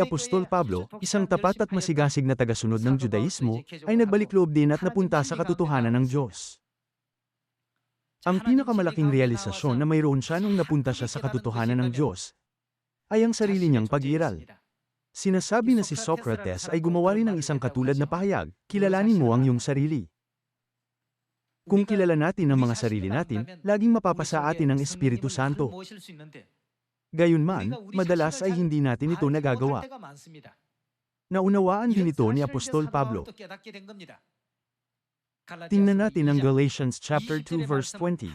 Si Apostol Pablo, isang tapat at masigasig na tagasunod ng Judaismo, ay nagbalik loob din at napunta sa katotohanan ng Diyos. Ang pinakamalaking realisasyon na mayroon siya nung napunta siya sa katotohanan ng Diyos ay ang sarili niyang pag-iral. Sinasabi na si Socrates ay gumawa rin ng isang katulad na pahayag, kilalanin mo ang iyong sarili. Kung kilala natin ang mga sarili natin, laging mapapasa atin ang Espiritu Santo. Gayunman, madalas ay hindi natin ito nagagawa. Naunawaan din ito ni Apostol Pablo. Tingnan natin ang Galatians chapter 2 verse 20.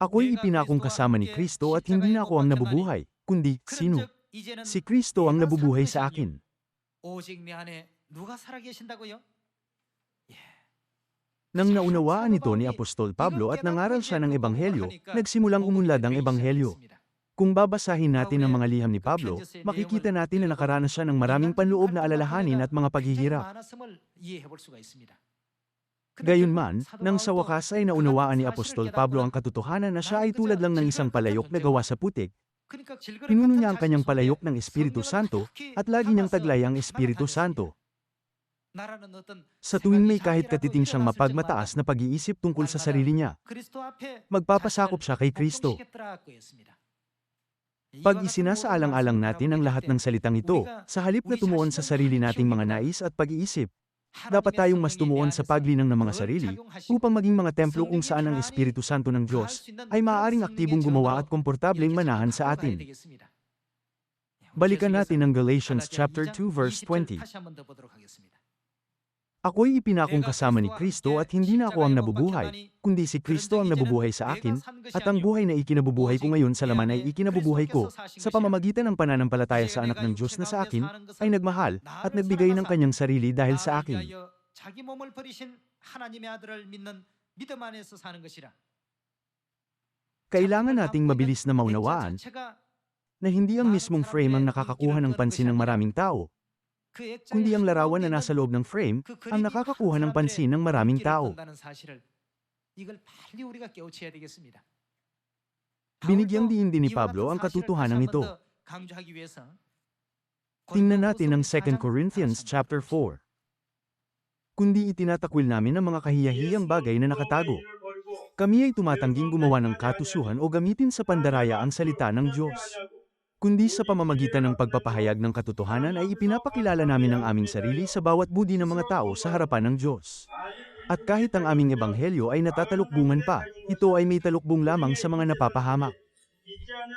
Ako'y ipinakong kasama ni Kristo at hindi na ako ang nabubuhay, kundi sino? Si Kristo ang nabubuhay sa akin. Nang naunawaan ito ni Apostol Pablo at nangaral siya ng Ebanghelyo, nagsimulang umunlad ang Ebanghelyo. Kung babasahin natin ang mga liham ni Pablo, makikita natin na nakaranas siya ng maraming panloob na alalahanin at mga paghihirap. Gayunman, nang sa wakas ay naunawaan ni Apostol Pablo ang katotohanan na siya ay tulad lang ng isang palayok na gawa sa putik, pinuno niya ang kanyang palayok ng Espiritu Santo, at lagi niyang taglay ang Espiritu Santo. Sa tuwing may kahit katiting siyang mapagmataas na pag-iisip tungkol sa sarili niya, magpapasakop siya kay Kristo. Pag isinasaalang-alang natin ang lahat ng salitang ito, sa halip na tumuon sa sarili nating mga nais at pag-iisip, dapat tayong mas tumuon sa paglinang ng mga sarili, upang maging mga templo kung saan ang Espiritu Santo ng Diyos ay maaaring aktibong gumawa at komportableng manahan sa atin. Balikan natin ang Galatians chapter 2 verse 20. Ako'y ipinakong kasama ni Kristo at hindi na ako ang nabubuhay, kundi si Kristo ang nabubuhay sa akin, at ang buhay na ikinabubuhay ko ngayon sa laman ay ikinabubuhay ko, sa pamamagitan ng pananampalataya sa anak ng Diyos na sa akin, ay nagmahal, at nagbigay ng kanyang sarili dahil sa akin. 자기 몸을 버리신 하나님의 아들을 믿는 믿음 안에서 사는 것이라. Kailangan nating mabilis na maunawaan na hindi ang mismong frame ang nakakakuha ng pansin ng maraming tao, kundi ang larawan na nasa loob ng frame ang nakakakuha ng pansin ng maraming tao. Binigyang diin din ni Pablo ang katotohanan nito. Tingnan natin ang 2 Corinthians chapter 4. Kundi itinatakwil namin ang mga kahiyahiyang bagay na nakatago. Kami ay tumatangging gumawa ng katusuhan o gamitin sa pandaraya ang salita ng Diyos. Kundi sa pamamagitan ng pagpapahayag ng katotohanan ay ipinapakilala namin ang aming sarili sa bawat budi ng mga tao sa harapan ng Diyos. At kahit ang aming ebanghelyo ay natatalukbungan pa, ito ay may talukbong lamang sa mga napapahamak.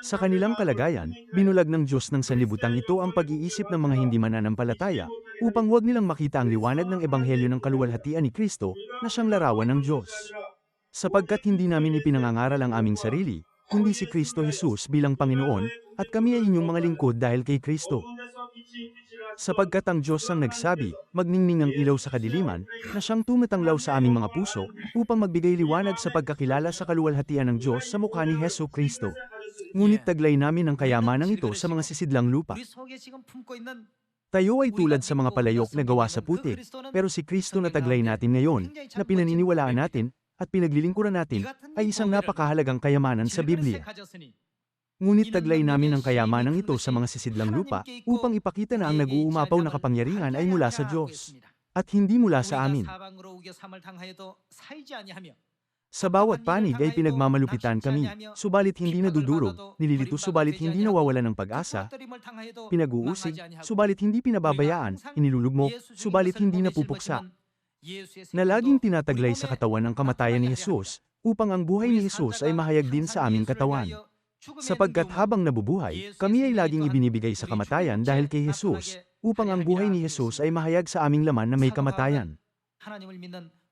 Sa kanilang kalagayan, binulag ng Diyos ng sanlibutan ito ang pag-iisip ng mga hindi mananampalataya, upang huwag nilang makita ang liwanag ng ebanghelyo ng kaluwalhatian ni Kristo na siyang larawan ng Diyos. Sapagkat hindi namin ipinangangaral ang aming sarili, kundi si Kristo Jesus bilang Panginoon, at kami ay inyong mga lingkod dahil kay Kristo. Sapagkat ang Diyos ang nagsabi, magningning ang ilaw sa kadiliman, na siyang tumatanglaw sa aming mga puso, upang magbigay liwanag sa pagkakilala sa kaluwalhatian ng Diyos sa mukha ni Heso Kristo. Ngunit taglay namin ang kayamanang ito sa mga sisidlang lupa. Tayo ay tulad sa mga palayok na gawa sa puti, pero si Kristo na taglay natin ngayon, na pinaniniwalaan natin, at pinaglilingkuran natin, ay isang napakahalagang kayamanan sa Biblia. Ngunit taglay namin ang kayamanang ito sa mga sisidlang lupa, upang ipakita na ang nag-uumapaw na kapangyarihan ay mula sa Diyos, at hindi mula sa amin. Sa bawat panig ay pinagmamalupitan kami, subalit hindi nadudurog, nililito subalit hindi nawawalan ng pag-asa, pinag-uusig, subalit hindi pinababayaan, inilulugmok, subalit hindi napupuksa, na laging tinataglay sa katawan ang kamatayan ni Jesus, upang ang buhay ni Jesus ay mahayag din sa aming katawan. Sapagkat habang nabubuhay, kami ay laging ibinibigay sa kamatayan dahil kay Jesus, upang ang buhay ni Jesus ay mahayag sa aming laman na may kamatayan.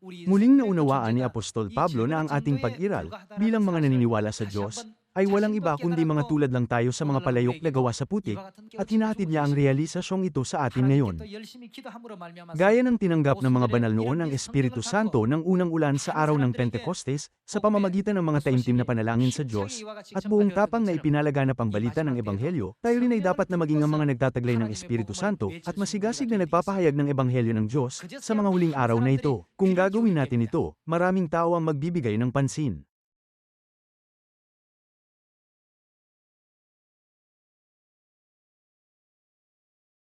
Muling naunawaan ni Apostol Pablo na ang ating pag-iral, bilang mga naniniwala sa Diyos, ay walang iba kundi mga tulad lang tayo sa mga palayok na gawa sa putik, at hinahatid niya ang realisasyong ito sa atin ngayon. Gaya ng tinanggap ng mga banal noon ang Espiritu Santo ng unang ulan sa araw ng Pentecostes, sa pamamagitan ng mga taimtim na panalangin sa Diyos, at buong tapang na ipinalaganap ang balita ng Ebanghelyo, tayo rin ay dapat na maging ang mga nagtataglay ng Espiritu Santo, at masigasig na nagpapahayag ng Ebanghelyo ng Diyos, sa mga huling araw na ito. Kung gagawin natin ito, maraming tao ang magbibigay ng pansin.